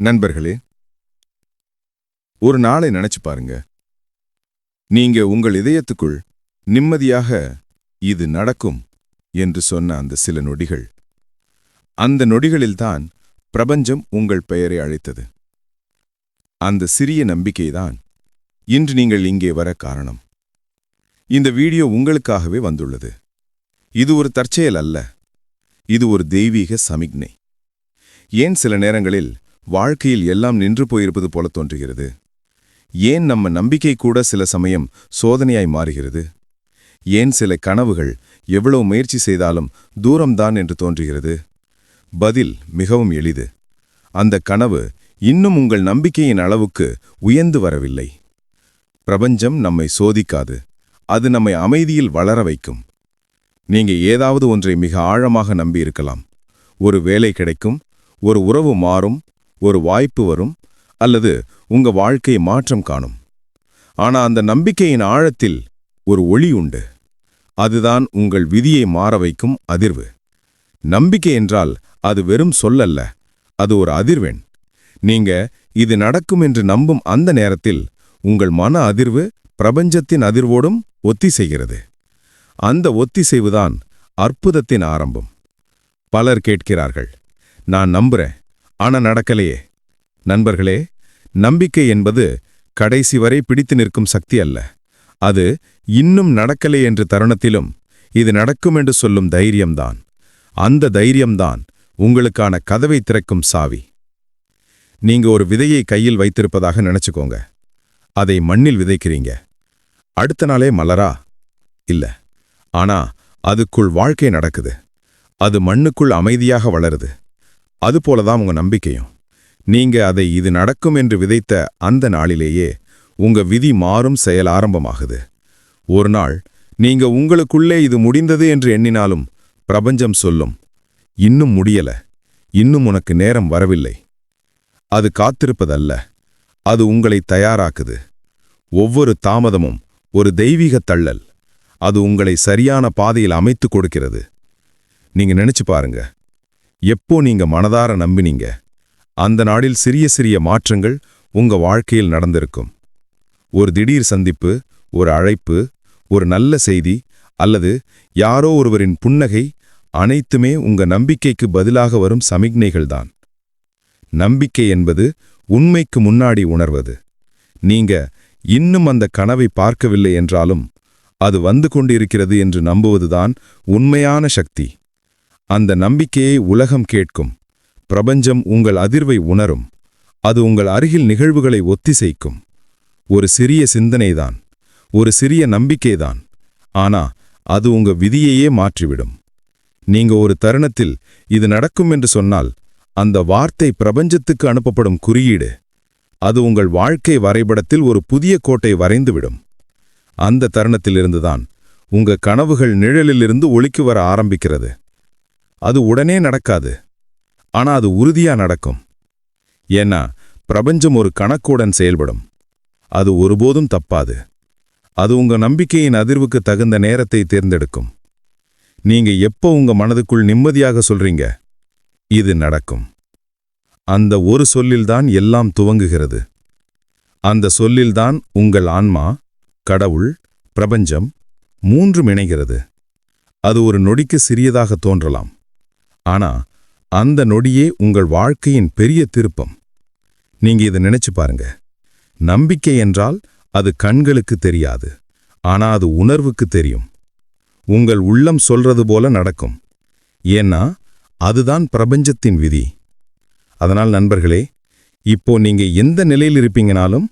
நண்பர்களே ஒரு நாளை நினைச்சு பாருங்க. நீங்க உங்கள் இதயத்துக்குள் நிம்மதியாக இது நடக்கும் என்று சொன்ன அந்த சில நொடிகள். அந்த நொடிகளில்தான் பிரபஞ்சம் உங்கள் பெயரை அழைத்தது. அந்த சிறிய நம்பிக்கைதான் இன்று நீங்கள் இங்கே வர காரணம். இந்த வீடியோ உங்களுக்காகவே வந்துள்ளது. இது ஒரு தற்செயல் அல்ல. இது ஒரு தெய்வீக சமிக்ஞை. ஏன் சில நேரங்களில் வாழ்க்கையில் எல்லாம் நின்று போயிருப்பது போல தோன்றுகிறது. ஏன் நம்ம நம்பிக்கை கூட சில சமயம் சோதனையாய் மாறுகிறது? ஏன் சில கனவுகள் எவ்வளவு முயற்சி செய்தாலும் தூரம்தான் என்று தோன்றுகிறது? பதில் மிகவும் எளிது. அந்த கனவு இன்னும் உங்கள் நம்பிக்கையின் அளவுக்கு உயர்ந்து வரவில்லை. பிரபஞ்சம் நம்மை சோதிக்காது. அது நம்மை அமைதியில் வளர வைக்கும். நீங்க ஏதாவது ஒன்றை மிக ஆழமாக நம்பியிருக்கலாம். ஒரு வேலை கிடைக்கும். ஒரு உறவு மாறும். ஒரு வாய்ப்பு வரும் அல்லது உங்க வாழ்க்கை மாற்றம் காணும். ஆனா அந்த நம்பிக்கையின் ஆழத்தில் ஒரு ஒளி உண்டு. அதுதான் உங்கள் விதியை மாற வைக்கும் அதிர்வு. நம்பிக்கை என்றால் அது வெறும் சொல்லல்ல அது ஒரு அதிர்வெண். நீங்க இது நடக்கும் என்று நம்பும் அந்த நேரத்தில் உங்கள் மன அதிர்வு பிரபஞ்சத்தின் அதிர்வோடும் ஒத்திசைகிறது. அந்த ஒத்திசைவுதான் அற்புதத்தின் ஆரம்பம். பலர் கேட்கிறார்கள் நான் நம்புறேன் ஆனா நடக்கலையே. நண்பர்களே நம்பிக்கை என்பது கடைசி வரை பிடித்து நிற்கும் சக்தி அல்ல. அது இன்னும் நடக்கலை என்ற தருணத்திலும் இது நடக்கும் என்று சொல்லும் தைரியம்தான். அந்த தைரியம்தான் உங்களுக்கான கதவை திறக்கும் சாவி. நீங்க ஒரு விதையை கையில் வைத்திருப்பதாக நினைச்சுக்கோங்க. அதை மண்ணில் விதைக்கிறீங்க. அடுத்த நாளே மலரா? இல்ல. ஆனா அதுக்குள் வாழ்க்கை நடக்குது. அது மண்ணுக்குள் அமைதியாக வளருது. அதுபோலதான் உங்க நம்பிக்கையும். நீங்க அதை இது நடக்கும் என்று விதைத்த அந்த நாளிலேயே உங்க விதி மாறும் செயல் ஆரம்பமாகுது. ஒரு நாள் நீங்க உங்களுக்குள்ளே இது முடிந்தது என்று எண்ணினாலும் பிரபஞ்சம் சொல்லும் இன்னும் முடியல இன்னும் உனக்கு நேரம் வரவில்லை. அது காத்திருப்பதல்ல அது உங்களை தயாராக்குது. ஒவ்வொரு தாமதமும் ஒரு தெய்வீக தள்ளல் அது உங்களை சரியான பாதையில் அமைத்து கொடுக்கிறது. நீங்க நினைச்சு பாருங்க எப்போ நீங்க மனதார நம்பினீங்க? அந்த நாளில் சிறிய சிறிய மாற்றங்கள் உங்க வாழ்க்கையில் நடந்திருக்கும். ஒரு திடீர் சந்திப்பு ஒரு அழைப்பு ஒரு நல்ல செய்தி அல்லது யாரோ ஒருவரின் புன்னகை அனைத்துமே உங்க நம்பிக்கைக்கு பதிலாக வரும் சமிக்ஞைகள்தான் நம்பிக்கை என்பது உண்மைக்கு முன்னாடி உணர்வது. நீங்க இன்னும் அந்த கனவை பார்க்கவில்லை என்றாலும் அது வந்து கொண்டிருக்கிறது என்று நம்புவதுதான் உண்மையான சக்தி. அந்த நம்பிக்கையை உலகம் கேட்கும். பிரபஞ்சம் உங்கள் அதிர்வை உணரும். அது உங்கள் அருகில் நிகழ்வுகளை ஒத்திசைக்கும். ஒரு சிறிய சிந்தனைதான். ஒரு சிறிய நம்பிக்கைதான். ஆனா அது உங்க விதியையே மாற்றிவிடும். நீங்க ஒரு தருணத்தில் இது நடக்கும் என்று சொன்னால் அந்த வார்த்தை பிரபஞ்சத்துக்கு அனுப்பப்படும் குறியீடு. அது உங்கள் வாழ்க்கை வரைபடத்தில் ஒரு புதிய கோட்டை வரைந்துவிடும். அந்த தருணத்திலிருந்துதான் உங்க கனவுகள் நிழலிலிருந்து ஒளிக்கு வர ஆரம்பிக்கிறது. அது உடனே நடக்காது. ஆனா அது உறுதியா நடக்கும். ஏன்னா பிரபஞ்சம் ஒரு கணக்குடன் செயல்படும். அது ஒருபோதும் தப்பாது. அது உங்க நம்பிக்கையின் அதிர்வுக்கு தகுந்த நேரத்தை தேர்ந்தெடுக்கும். நீங்க எப்போ உங்க மனதுக்குள் நிம்மதியாக சொல்றீங்க? இது நடக்கும். அந்த ஒரு சொல்லில்தான் எல்லாம் துவங்குகிறது. அந்த சொல்லில்தான் உங்கள் ஆன்மா கடவுள் பிரபஞ்சம் மூன்றும் இணைகிறது. அது ஒரு நொடிக்கு சிறியதாக தோன்றலாம். ஆனா அந்த நொடியே உங்கள் வாழ்க்கையின் பெரிய திருப்பம். நீங்க இதை நினைச்சு பாருங்க. நம்பிக்கை என்றால் அது கண்களுக்கு தெரியாது ஆனா அது உணர்வுக்கு தெரியும். உங்கள் உள்ளம் சொல்றது போல நடக்கும். ஏன்னா அதுதான் பிரபஞ்சத்தின் விதி. அதனால் நண்பர்களே இப்போ நீங்க எந்த நிலையில் இருப்பீங்கனாலும்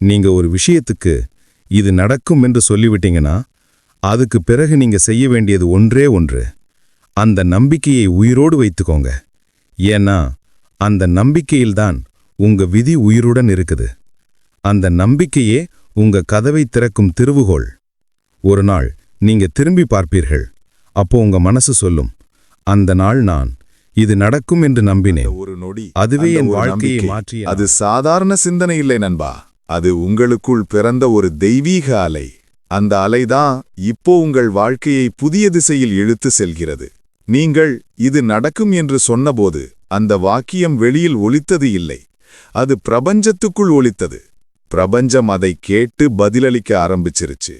நீங்க ஒரு விஷயத்துக்கு இது நடக்கும் என்று சொல்லிவிட்டீங்கன்னா அதுக்கு பிறகு நீங்க செய்ய வேண்டியது ஒன்றே ஒன்று. அந்த நம்பிக்கையை உயிரோடு வைத்துக்கோங்க. ஏன்னா அந்த நம்பிக்கையில்தான் உங்க விதி உயிருடன் இருக்குது. அந்த நம்பிக்கையே உங்க கதவை திறக்கும் திருவுகோள். ஒரு நாள் நீங்க திரும்பி பார்ப்பீர்கள். அப்போ உங்க மனசு சொல்லும் அந்த நாள் நான் இது நடக்கும் என்று நம்பினேன். ஒரு நொடி அதுவே என் வாழ்க்கையை. மாற்றிய அது சாதாரண சிந்தனை இல்லை நண்பா. அது உங்களுக்குள் பிறந்த ஒரு தெய்வீக அலை. அந்த அலைதான் இப்போ உங்கள் வாழ்க்கையை புதிய திசையில் இழுத்து செல்கிறது. நீங்கள் இது நடக்கும் என்று சொன்னபோது அந்த வாக்கியம் வெளியில் ஒலித்தது இல்லை. அது பிரபஞ்சத்துக்குள் ஒலித்தது. பிரபஞ்சம் அதை கேட்டு பதிலளிக்க ஆரம்பிச்சிருச்சு.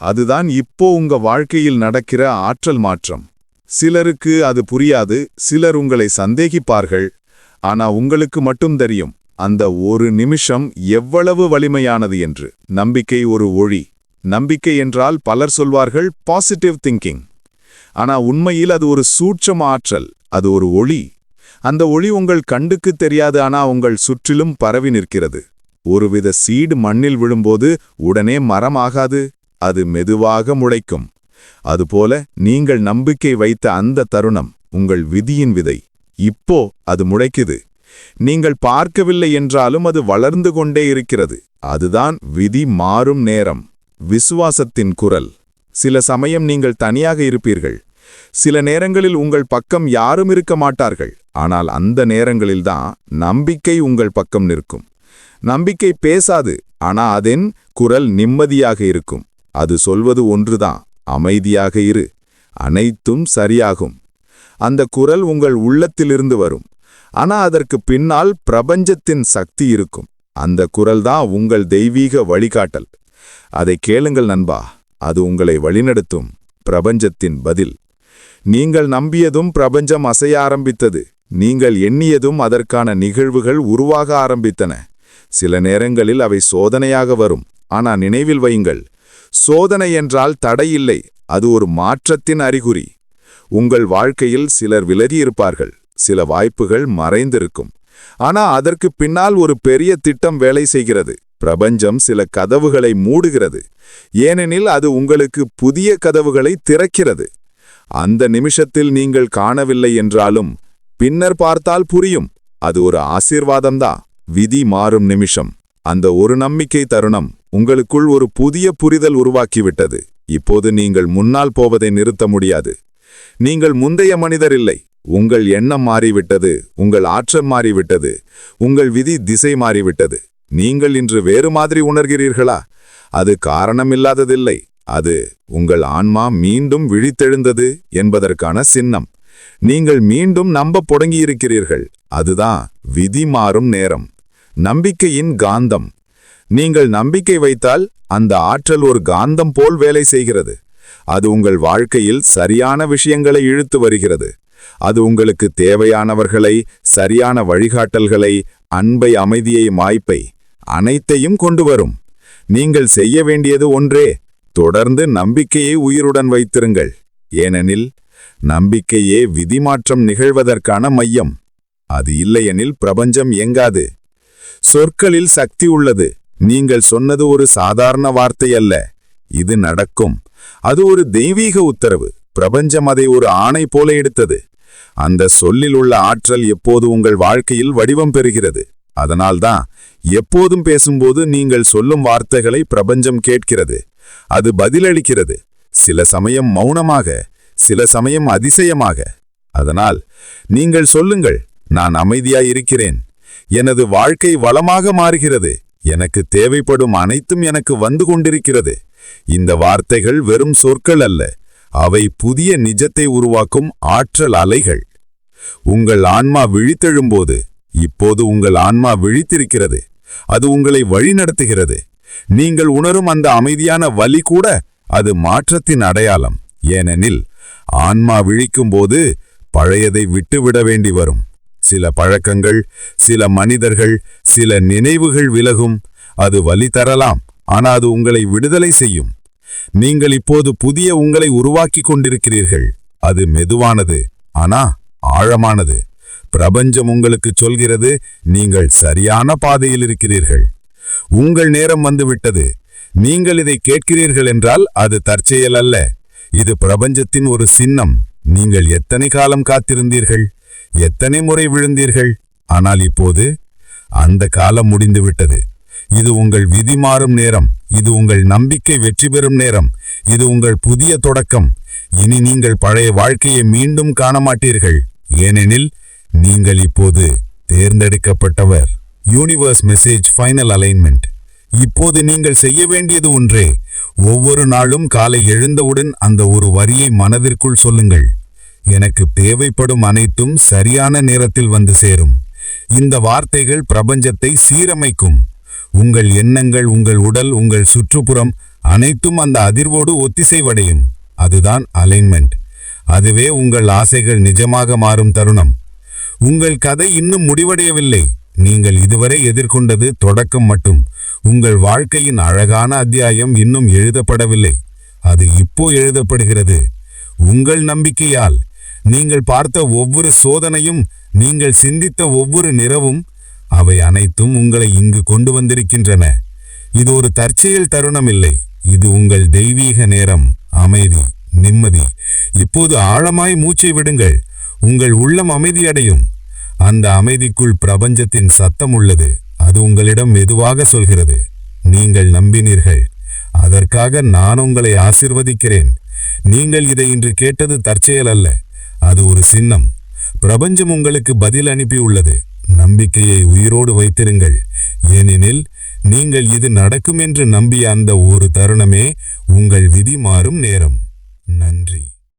அதுதான் இப்போ உங்க வாழ்க்கையில் நடக்கிற ஆற்றல் மாற்றம். சிலருக்கு அது புரியாது சிலர் உங்களை சந்தேகிப்பார்கள். ஆனா உங்களுக்கு மட்டும் தெரியும் அந்த ஒரு நிமிஷம் எவ்வளவு வலிமையானது என்று. நம்பிக்கை ஒரு ஒளி. நம்பிக்கை என்றால் பலர் சொல்வார்கள் பாசிட்டிவ் திங்கிங் ஆனா உண்மையில் அது ஒரு சூட்சம் ஆற்றல் அது ஒரு ஒளி. அந்த ஒளி உங்கள் கண்டுக்கு தெரியாது ஆனா உங்கள் சுற்றிலும் பரவி நிற்கிறது. ஒருவித சீடு மண்ணில் விழும்போது உடனே மரமாகாது அது மெதுவாக முளைக்கும். அதுபோல நீங்கள் நம்பிக்கை வைத்த அந்த தருணம் உங்கள் விதியின் விதை. இப்போ அது முளைக்குது. நீங்கள் பார்க்கவில்லை என்றாலும் அது வளர்ந்து கொண்டே இருக்கிறது. அதுதான் விதி மாறும் நேரம். விசுவாசத்தின் குரல். சில சமயம் நீங்கள் தனியாக இருப்பீர்கள். சில நேரங்களில் உங்கள் பக்கம் யாரும் இருக்க மாட்டார்கள். ஆனால் அந்த நேரங்களில்தான் நம்பிக்கை உங்கள் பக்கம் நிற்கும். நம்பிக்கை பேசாது ஆனா அதன் குரல் நிம்மதியாக இருக்கும். அது சொல்வது ஒன்றுதான் அமைதியாக இரு. அனைத்தும் சரியாகும். அந்த குரல் உங்கள் உள்ளத்திலிருந்து வரும். ஆனா அதற்கு பின்னால் பிரபஞ்சத்தின் சக்தி இருக்கும். அந்த குரல்தான் உங்கள் தெய்வீக வழிகாட்டல். அதை கேளுங்கள் நண்பா. அது உங்களை வழிநடத்தும். பிரபஞ்சத்தின் பதில். நீங்கள் நம்பியதும் பிரபஞ்சம் அசைய ஆரம்பித்தது. நீங்கள் எண்ணியதும் அதற்கான நிகழ்வுகள் உருவாக ஆரம்பித்தன. சில நேரங்களில் அவை சோதனையாக வரும். ஆனால் நினைவில் வையுங்கள். சோதனை என்றால் தடையில்லை அது ஒரு மாற்றத்தின் அறிகுறி. உங்கள் வாழ்க்கையில் சிலர் விலகியிருப்பார்கள் சில வாய்ப்புகள் மறைந்திருக்கும். ஆனா அதற்கு பின்னால் ஒரு பெரிய திட்டம் வேலை செய்கிறது. பிரபஞ்சம் சில கதவுகளை மூடுகிறது. ஏனெனில் அது உங்களுக்கு புதிய கதவுகளை திறக்கிறது. அந்த நிமிஷத்தில் நீங்கள் காணவில்லை என்றாலும் பின்னர் பார்த்தால் புரியும். அது ஒரு ஆசீர்வாதம்தான் விதி மாறும் நிமிஷம். அந்த ஒரு நம்பிக்கை தருணம் உங்களுக்குள் ஒரு புதிய புரிதல் உருவாக்கிவிட்டது. இப்போது நீங்கள் முன்னால் போவதை நிறுத்த முடியாது. நீங்கள் முந்தைய மனிதர் இல்லை. உங்கள் எண்ணம் மாறிவிட்டது. உங்கள் ஆற்றம் மாறிவிட்டது. உங்கள் விதி திசை மாறிவிட்டது. நீங்கள் இன்று வேறு மாதிரி உணர்கிறீர்களா? அது காரணமில்லாததில்லை. அது உங்கள் ஆன்மா மீண்டும் விழித்தெழுந்தது என்பதற்கான சின்னம். நீங்கள் மீண்டும் நம்பப் தொடங்கியிருக்கிறீர்கள் அதுதான் விதி மாறும் நேரம். நம்பிக்கையின் காந்தம். நீங்கள் நம்பிக்கை வைத்தால் அந்த ஆற்றல் ஒரு காந்தம் போல் வேலை செய்கிறது. அது உங்கள் வாழ்க்கையில் சரியான விஷயங்களை இழுத்து வருகிறது. அது உங்களுக்கு தேவையானவர்களை சரியான வழிகாட்டல்களை அன்பை அமைதியை மாய்ப்பை அனைத்தையும் கொண்டு வரும். நீங்கள் செய்ய வேண்டியது ஒன்றே தொடர்ந்து நம்பிக்கையை உயிருடன் வைத்திருங்கள். ஏனெனில் நம்பிக்கையே விதிமாற்றம் நிகழ்வதற்கான மையம். அது இல்லையெனில் பிரபஞ்சம் எங்காது சொற்களில் சக்தி உள்ளது. நீங்கள் சொன்னது ஒரு சாதாரண வார்த்தை அல்ல. இது நடக்கும். அது ஒரு தெய்வீக உத்தரவு. பிரபஞ்சம் அதை ஒரு ஆணை போல எடுத்தது. அந்த சொல்லில் உள்ள ஆற்றல் எப்போது உங்கள் வாழ்க்கையில் வடிவம் பெறுகிறது? அதனால்தான் எப்போதும் பேசும்போது நீங்கள் சொல்லும் வார்த்தைகளை பிரபஞ்சம் கேட்கிறது. அது பதிலளிக்கிறது. சில சமயம் மௌனமாக சில சமயம் அதிசயமாக. அதனால் நீங்கள் சொல்லுங்கள் நான் அமைதியாய் இருக்கிறேன். எனது வாழ்க்கை வளமாக மாறுகிறது. எனக்கு தேவைப்படும் அனைத்தும் எனக்கு வந்து கொண்டிருக்கிறது. இந்த வார்த்தைகள் வெறும் சொற்கள் அல்ல. அவை புதிய நிஜத்தை உருவாக்கும் ஆற்றல் அலைகள். உங்கள் ஆன்மா விழித்தெழும்போது இப்போது உங்கள் ஆன்மா விழித்திருக்கிறது. அது உங்களை வழிநடத்துகிறது. நீங்கள் உணரும் அந்த அமைதியான வலி கூட அது மாற்றத்தின் அடையாளம். ஏனெனில் ஆன்மா விழிக்கும்போது பழையதை விட்டுவிட வேண்டி வரும் சில பழக்கங்கள் சில மனிதர்கள் சில நினைவுகள் விலகும். அது வலி தரலாம் ஆனால் அது உங்களை விடுதலை செய்யும். நீங்கள் இப்போது புதிய உங்களை உருவாக்கிக் கொண்டிருக்கிறீர்கள். அது மெதுவானது ஆனா ஆழமானது. பிரபஞ்சம் உங்களுக்கு சொல்கிறது நீங்கள் சரியான பாதையில் இருக்கிறீர்கள். உங்கள் நேரம் வந்துவிட்டது. நீங்கள் இதை கேட்கிறீர்கள் என்றால் அது தற்செயல் அல்ல. இது பிரபஞ்சத்தின் ஒரு சின்னம். நீங்கள் எத்தனை காலம் காத்திருந்தீர்கள்? எத்தனை முறை விழுந்தீர்கள்? ஆனால் இப்போது அந்த காலம் முடிந்துவிட்டது. இது உங்கள் விதி மாறும் நேரம். இது உங்கள் நம்பிக்கை வெற்றி பெறும் நேரம். இது உங்கள் புதிய தொடக்கம். இனி நீங்கள் பழைய வாழ்க்கையை மீண்டும் காண மாட்டீர்கள் ஏனெனில் நீங்கள் இப்போது தேர்ந்தெடுக்கப்பட்டவர். யூனிவர்ஸ் மெசேஜ் ஃபைனல் அலைன்மெண்ட் இப்போது நீங்கள் செய்ய வேண்டியது ஒன்றே ஒவ்வொரு நாளும் காலை எழுந்தவுடன் அந்த ஒரு வரியை மனதிற்குள் சொல்லுங்கள். எனக்கு தேவைப்படும் அனைத்தும் சரியான நேரத்தில் வந்து சேரும். இந்த வார்த்தைகள் பிரபஞ்சத்தை சீரமைக்கும். உங்கள் எண்ணங்கள் உங்கள் உடல் உங்கள் சுற்றுப்புறம் அனைத்தும் அந்த அதிர்வோடு ஒத்திசைவடையும். அதுதான் அலைன்மெண்ட் அதுவே உங்கள் ஆசைகள் நிஜமாக மாறும் தருணம். உங்கள் கதை இன்னும் முடிவடையவில்லை. நீங்கள் இதுவரை எதிர்கொண்டது தொடக்கம் மட்டும். உங்கள் வாழ்க்கையின் அழகான அத்தியாயம் இன்னும் எழுதப்படவில்லை. அது இப்போ எழுதப்படுகிறது. உங்கள் நம்பிக்கையால். நீங்கள் பார்த்த ஒவ்வொரு சோதனையும் நீங்கள் சிந்தித்த ஒவ்வொரு நிறவும் அவை அனைத்தும் உங்களை இங்கு கொண்டு வந்திருக்கின்றன. இது ஒரு தற்செயல் தருணம் இல்லை இது உங்கள் தெய்வீக நேரம். அமைதி நிம்மதி. இப்போது ஆழமாய் மூச்சை விடுங்கள். உங்கள் உள்ளம் அமைதியடையும் அந்த அமைதிக்குள் பிரபஞ்சத்தின் சத்தம் உள்ளது. அது உங்களிடம் மெதுவாக சொல்கிறது. நீங்கள் நம்பினீர்கள். அதற்காக நான் உங்களை ஆசிர்வதிக்கிறேன். நீங்கள் இதை இன்று கேட்டது தற்செயல் அல்ல. அது ஒரு சின்னம். பிரபஞ்சம் உங்களுக்கு பதில் அனுப்பியுள்ளது நம்பிக்கையை உயிரோடு வைத்திருங்கள். ஏனெனில் நீங்கள் இது நடக்கும் என்று நம்பிய அந்த ஒரு தருணமே உங்கள் விதி மாறும் நேரம். நன்றி.